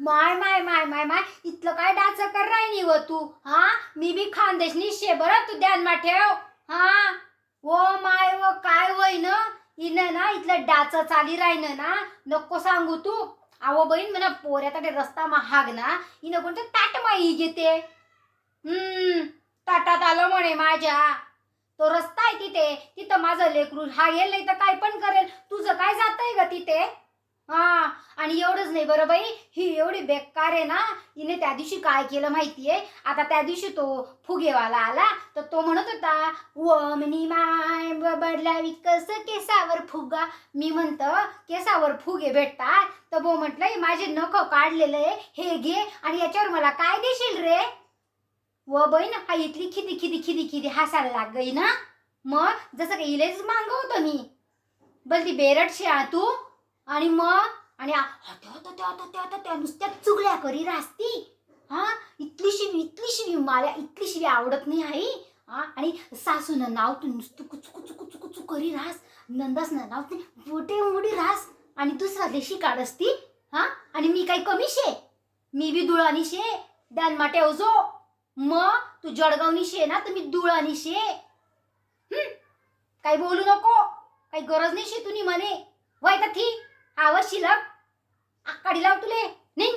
माय माय माय माय माय इथलं काय डाच कर राहिनी व तू? हा? मी बी खानदेशनी शे बरं तू ध्यानमा ठेव हो. हा. ओ माय व काय वय न इन ना इथलं डाच चाली राहिन ना नको सांगू तू. अहो बहीण म्हणा पोऱ्याकडे रस्ता महाग ना हिनं कोणतं ताट माई घेते? हम्म ताटात आलं म्हणे माझ्या. तो रस्ता आहे तिथे तिथं माझं लेकरू हा येईल नाही तर काय पण करेल. तुझं काय जातंय ग तिथे? हा? आणि एवढंच नाही बरं बाई? ही एवढी बेकार आहे ना? हिने त्या दिवशी काय केलं माहितीये? आता त्या दिवशी तो फुगेवाला आला तर तो म्हणत होता वमनी माय बडला विकस केसावर फुगा? मी म्हणतं केसावर फुगे भेटतात. तर बो म्हटलं माझे नख काढलेले हे घे आणि याच्यावर मला काय देशील रे? व बहीण हा इथली खिदी खिदी खिदी खिदी हसायला लाग गई ना? मग? जसं काही इलेच मागवतो मी. बल ती बेरडशी आ तू? आणि मग? आणि त्या त्या त्या नुसत्या चुगल्या करी रास्ती हा? इथली शिवी इथली शिवी मला इथली शिवी आवडत नाही आई. हा? आणि सासूनं नाव तू नुसतं कुचू कुचू कुचू कुचू करी रास नंदासनं नाव ते मोठे मोठी रास आणि दुसरा देशी काढ असती. हा? आणि मी काही कमी शे. मी बी दुळानी शे. दान माटे ओझो मग तू जळगावनी शे ना तर मी दुळानी शे. काही बोलू नको. काही गरज नाही शे तुनी म्हणे वय का थी. आवर शिलक काढी लाव तुले. नाही